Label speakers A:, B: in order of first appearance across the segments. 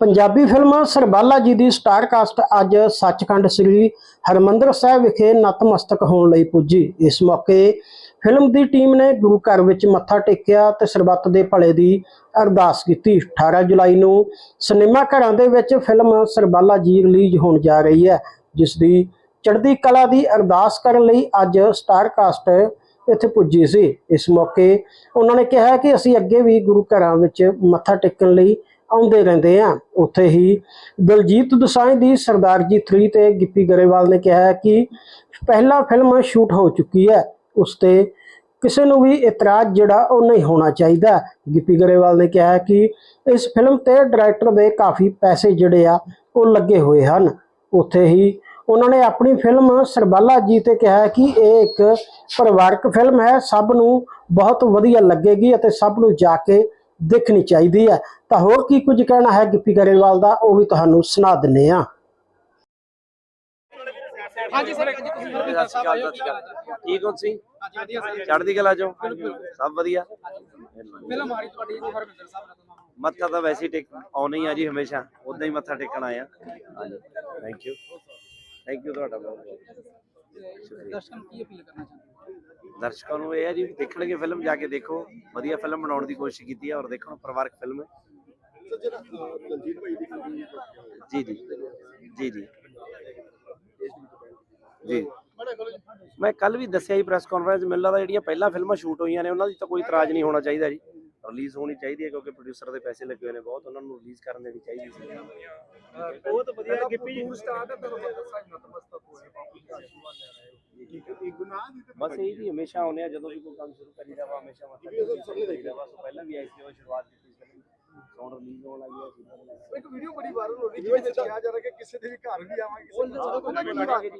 A: Punjabi film Sarbala ਜੀ ਦੀ star cast ਅੱਜ ਸੱਚਖੰਡ ਸ੍ਰੀ ਹਰਮੰਦਰ ਸਾਹਿਬ ਵਿਖੇ ਨਤਮਸਤਕ ਹੋਣ ਲਈ ਪੁੱਜੀ। ਇਸ ਮੌਕੇ ਫਿਲਮ ਦੀ ਟੀਮ ਨੇ ਗੁਰੂ ਘਰ ਵਿੱਚ ਮੱਥਾ ਟੇਕਿਆ ਤੇ ਸਰਬੱਤ ਦੇ ਭਲੇ ਦੀ ਅਰਦਾਸ ਕੀਤੀ। 18 ਜੁਲਾਈ ਨੂੰ ਸਿਨੇਮਾ ਘਰਾਂ ਦੇ ਵਿੱਚ ਫਿਲਮ ਸਰਬਾਲਾ ਜੀ ਰਿਲੀਜ਼ ਹੋਣ ਜਾ ਰਹੀ ਹੈ, ਜਿਸ ਦੀ ਚੜ੍ਹਦੀ ਕਲਾ ਦੀ ਅਰਦਾਸ ਕਰਨ ਲਈ ਅੱਜ ਸਟਾਰ ਕਾਸਟ ਇੱਥੇ ਪੁੱਜੀ ਸੀ। ਇਸ ਮੌਕੇ ਉਹਨਾਂ ਨੇ ਕਿਹਾ ਕਿ ਅਸੀਂ ਅੱਗੇ ਵੀ ਗੁਰੂ ਘਰਾਂ ਵਿੱਚ ਮੱਥਾ ਟੇਕਣ ਲਈ ਆਉਂਦੇ ਰਹਿੰਦੇ ਆ। ਉੱਥੇ ਹੀ ਦਲਜੀਤ ਦੋਸਾਂਝ ਦੀ ਸਰਦਾਰ ਜੀ 3 ਤੇ ਗਿੱਪੀ ਗਰੇਵਾਲ ਨੇ ਕਿਹਾ ਕਿ ਪਹਿਲਾ ਫਿਲਮ ਸ਼ੂਟ ਹੋ ਚੁੱਕੀ ਹੈ। ਉਸ ਤੇ ਕਿਸੇ ਨੂੰ ਵੀ ਇਤਰਾਜ਼ ਜਿਹੜਾ ਉਹ ਨਹੀਂ ਹੋਣਾ ਚਾਹੀਦਾ। ਗਿੱਪੀ ਗਰੇਵਾਲ ਨੇ ਕਿਹਾ ਕਿ ਇਸ ਫਿਲਮ ਤੇ ਡਾਇਰੈਕਟਰ ਦੇ ਕਾਫੀ ਪੈਸੇ ਜਿਹੜੇ ਆ, ਉਹ ਲੱਗੇ ਹੋਏ ਹਨ। ਉੱਥੇ ਹੀ ਉਹਨਾਂ ਨੇ ਆਪਣੀ ਫਿਲਮ ਸਰਬਾਲਾ ਜੀ ਤੇ ਕਿਹਾ ਕਿ ਇਹ ਇੱਕ ਪਰਿਵਾਰਕ ਫਿਲਮ ਹੈ। ਸਭ ਨੂੰ ਬਹੁਤ ਵਧੀਆ ਲੱਗੇਗੀ ਅਤੇ ਸਭ ਨੂੰ ਜਾ ਕੇ ਦੇਖਣੀ ਚਾਹੀਦੀ ਹੈ। ਤਾਂ ਹੋਰ ਕੀ ਕੁਝ ਕਹਿਣਾ ਹੈ ਗਿੱਪੀ ਗਰੇਵਾਲ ਦਾ ਉਹ ਵੀ ਤੁਹਾਨੂੰ ਸੁਣਾ ਦਿੰਨੇ ਆ
B: ਹਾਂਜੀ ਸਰ ਅੱਜ ਤੁਸੀਂ ਫਿਲਮ ਦਾ ਸਾਹਿਬ ਆਇਓ ਕੀ ਕਹਿਣਾ ਚਾਹੁੰਦੇ ਹੋ?
C: ਠੀਕ ਹੋ ਤੁਸੀਂ?
B: ਹਾਂਜੀ ਵਧੀਆ ਸਰ
C: ਚੜ੍ਹਦੀ ਕਲਾ ਚੋਂ? ਸਭ ਵਧੀਆ?
B: ਤੁਹਾਡੀ ਹਰਮਿੰਦਰ ਸਾਹਿਬ ਨਾਲ
C: ਮੱਥਾ ਤਾਂ ਵੈਸੇ ਟੇਕ ਆਉਣਾ ਹੀ ਆ ਜੀ ਹਮੇਸ਼ਾ। ਉਦਾਂ ਹੀ ਮੱਥਾ ਟੇਕਣ ਆਇਆ ਹਾਂਜੀ। ਥੈਂਕ ਯੂ ਥੈਂਕ ਯੂ ਤੁਹਾਡਾ ਬਹੁਤ ਬਹੁਤ।
B: ਦਰਸ਼ਕਾਂ ਨੂੰ ਕੀ ਅਪੀਲ ਕਰਨਾ ਚਾਹੁੰਦੇ?
C: ਦਰਸ਼ਕਾਂ ਨੂੰ ਇਹ ਹੈ ਜੀ ਦੇਖਣਗੇ ਫਿਲਮ ਜਾ ਕੇ ਦੇਖੋ। ਵਧੀਆ ਫਿਲਮ ਬਣਾਉਣ ਦੀ ਕੋਸ਼ਿਸ਼ ਕੀਤੀ ਹੈ ਔਰ ਦੇਖਣ ਪਰਿਵਾਰਕ ਫਿਲਮ ਹੈ। ਜੀ ਜੀ। ਜੀ ਜੀ। ਜੀ। ਮੈਂ ਕੱਲ ਵੀ ਦੱਸਿਆ ਜੀ ਪ੍ਰੈਸ ਕਾਨਫਰੰਸ ਮੈਨੂੰ ਲੱਗਦਾ ਜਿਹੜੀਆਂ ਪਹਿਲਾਂ ਫਿਲਮਾਂ ਸ਼ੂਟ ਹੋਈਆਂ ਨੇ ਉਹਨਾਂ ਦੀ ਤਾਂ ਕੋਈ ਇਤਰਾਜ਼ ਨਹੀਂ ਹੋਣਾ ਚਾਹੀਦਾ ਜੀ। ਰਿਲੀਜ਼ ਹੋਣੀ ਚਾਹੀਦੀ ਹੈ ਕਿਉਂਕਿ ਪ੍ਰੋਡਿਊਸਰ ਦੇ ਪੈਸੇ ਲੱਗੇ ਹੋਏ ਨੇ ਬਹੁਤ ਉਹਨਾਂ ਨੂੰ ਰਿਲੀਜ਼ ਕਰਨ ਦੇਣੀ ਚਾਹੀਦੀ ਸੀ।
B: ਬਹੁਤ ਵਧੀਆ ਗਿੱਪੀ ਟੂਰ ਸਟਾਰ ਦਾ ਤੁਹਾਨੂੰ ਸਾਹਿਬ ਨਤਮਸਤਕ ਹੋਏ
C: ਬਸ ਇਹ ਜੀ ਹਮੇਸ਼ਾ ਆਉਂਦੇ ਆ ਜਦੋਂ ਵੀ ਕੋਈ ਕੰਮ ਸ਼ੁਰੂ ਕਰੀਦਾ ਵਾ ਹਮੇਸ਼ਾ ਮੱਥਾ ਟੇਕੀਦਾ ਵਾ ਸੋ ਪਹਿਲਾਂ ਵੀ ਆਈ ਸੀ ਉਹ ਸ਼ੁਰੂਆਤ ਕੀਤੀ ਸੀ ਸੌਂਡ ਰਿਲੀਜ਼ ਹੋਣ ਲੱਗੀ ਹੈ ਸੀ
D: ਇੱਕ ਵੀਡੀਓ ਬੜੀ ਵਾਇਰਲ ਹੋ ਰਹੀ ਜਿਵੇਂ ਕਿਹਾ ਜਾ ਰਿਹਾ ਕਿ ਕਿਸੇ ਦੇ ਵੀ ਘਰ ਵੀ ਆਵਾਂਗੇ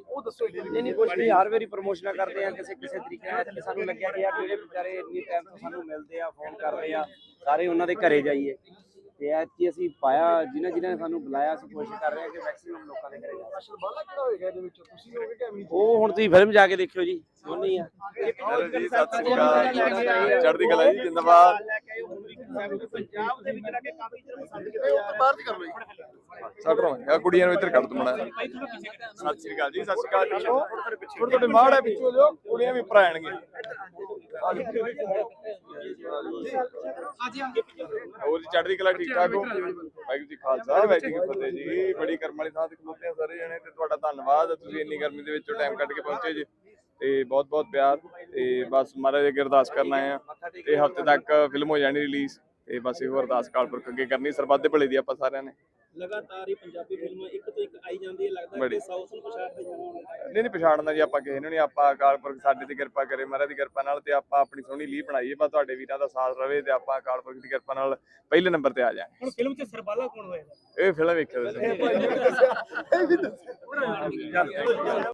D: ਉਹ ਦੱਸੋ
C: ਨਹੀਂ ਨਹੀਂ ਕੁਝ ਨਹੀਂ ਹਰ ਵਾਰੀ ਪ੍ਰਮੋਸ਼ਨਾਂ ਕਰਦੇ ਆ ਕਿਸੇ ਕਿਸੇ ਤਰੀਕੇ ਨਾਲ ਕਿ ਸਾਨੂੰ ਲੱਗਿਆ ਕਿ ਯਾਰ ਜਿਹੜੇ ਵਿਚਾਰੇ ਇੰਨੀ ਟਾਈਮ ਤੋਂ ਸਾਨੂੰ ਮਿਲਦੇ ਆ ਫੋਨ ਕਰਦੇ ਆ ਸਾਰੇ ਉਹਨਾਂ ਦੇ ਘਰੇ ਜਾਈਏ। ਤੇ ਐਤਕੀ ਅਸੀਂ ਪਾਇਆ ਜਿਨ੍ਹਾਂ ਜਿਨ੍ਹਾਂ ਨੇ ਸਾਨੂੰ ਬੁਲਾਇਆ ਅਸੀਂ ਕੋਸ਼ਿਸ਼ ਕਰ ਰਹੇ ਹਾਂ ਕਿ ਮੈਕਸਿਮਮ ਲੋਕਾਂ ਦੇ ਘਰੇ ਜਾਈਏ
D: ਸ਼ਰਬਾਲਾ ਕਿਹੜਾ ਹੋਏਗਾ ਇਹਦੇ ਵਿੱਚ ਤੁਸੀਂ ਹੋਗੇ ਕਿ ਅਮੀਰ
C: ਉਹ ਹੁਣ ਤੁਸੀਂ ਫਿਲਮ ਜਾ ਕੇ ਦੇਖਿਓ ਜੀ ਦੋਨੇ ਹੀ ਆ
E: ਜੀ ਸਤਿ ਸ੍ਰੀ ਅਕਾਲ ਚੜ੍ਹਦੀ ਕਲਾ ਜੀ ਜਿੰਦਾਬਾਦ
B: ਪੰਜਾਬ ਦੇ ਵਿੱਚ ਲੱਗੇ ਕਾਫੀ ਜਰ ਪਸੰਦ
D: ਬਾਹਰ ਦੀ ਕਰ ਲਓ ਜੀ
E: ਸੱਟ ਰਵਾਂਗੇ ਆ ਕੁੜੀਆਂ ਨੂੰ ਇੱਧਰ ਕੱਢ ਦਮਣਾ ਸਤਿ ਸ੍ਰੀ ਅਕਾਲ ਜੀ ਸਤਿ ਸ੍ਰੀ ਅਕਾਲ ਥੋੜੇ ਥੋੜੇ ਮਾੜ ਹੈ ਪਿੱਛੋਂ ਲਿਓ ਕੁੜੀਆਂ ਵੀ ਉੱਪਰ ਆਣਗੇ
B: ਹਾਂਜੀ ਹਾਂਜੀ
E: ਹੋਰ ਜੀ ਚੜ੍ਹਦੀ ਕਲਾ ਠੀਕ ਠਾਕ ਹੋ? ਵਾਹਿਗੁਰੂ ਜੀ ਖਾਲਸਾ ਵਾਹਿਗੁਰੂ ਜੀ ਫਤਿਹ ਜੀ। ਬੜੀ ਕਰਮ ਵਾਲੀ ਥਾਂ ਤੇ ਖਲੋਤੇ ਆ ਸਾਰੇ ਜਣੇ ਤੇ ਤੁਹਾਡਾ ਧੰਨਵਾਦ। ਤੁਸੀਂ ਇੰਨੀ ਗਰਮੀ ਦੇ ਵਿੱਚੋਂ ਟਾਈਮ ਕੱਢ ਕੇ ਪਹੁੰਚੇ ਜੀ। ਤੇ ਬਹੁਤ ਬਹੁਤ ਪਿਆਰ। ਤੇ ਬਸ ਮਹਾਰਾਜ ਅੱਗੇ ਅਰਦਾਸ ਕਰਨ ਆਏ ਆ ਤੇ ਹਫ਼ਤੇ ਤੱਕ ਫਿਲਮ ਹੋ ਜਾਣੀ ਰਿਲੀਜ਼ ਤੇ ਬਸ ਇਹੋ ਅਰਦਾਸ ਕਾਲਪੁਰਖ ਅੱਗੇ ਕਰਨੀ ਸਰਬੱਤ ਦੇ ਭਲੇ ਦੀ ਆਪਾਂ ਸਾਰਿਆਂ ਨੇ।
B: ਲਗਾਤਾਰ ਹੀ ਪੰਜਾਬੀ ਫਿਲਮਾਂ ਇੱਕ ਤੋਂ ਇੱਕ ਆਈ ਜਾਂਦੀ ਹੈ ਲੱਗਦਾ। ਕਿ ਸਾਊਥ ਨੂੰ ਪਛਾੜ ਤੇ ਜਾਣਾ
E: ਨਹੀਂ ਨਹੀਂ ਪਛਾੜਨਾ ਜੀ ਆਪਾਂ ਕਿਸੇ ਨੂੰ ਨਹੀਂ ਆਪਾਂ ਅਕਾਲਪੁਰਖ ਸਾਡੇ ਤੇ ਕਿਰਪਾ ਕਰੇ ਮਹਾਰਾਜ ਦੀ ਕਿਰਪਾ ਨਾਲ ਤੇ ਆਪਾਂ ਆਪਣੀ ਸੋਹਣੀ ਲੀਹ ਬਣਾਈਏ ਬਸ ਤੁਹਾਡੇ ਵੀਰਾਂ ਦਾ ਸਾਥ ਰਵੇ ਤੇ ਆਪਾਂ ਅਕਾਲਪੁਰਖ ਦੀ ਕਿਰਪਾ ਨਾਲ ਪਹਿਲੇ ਨੰਬਰ ਤੇ ਆ ਜਾਾਂਗੇ।
B: ਹੁਣ ਫਿਲਮ 'ਚ ਸਰਬਾਲਾ ਕੌਣ ਹੋਏਗਾ?
E: ਇਹ ਫਿਲਮ ਵੇਖਿਓ ਤੁਸੀਂ।
D: ਇਹ ਵੀ ਦੱਸਿਆ।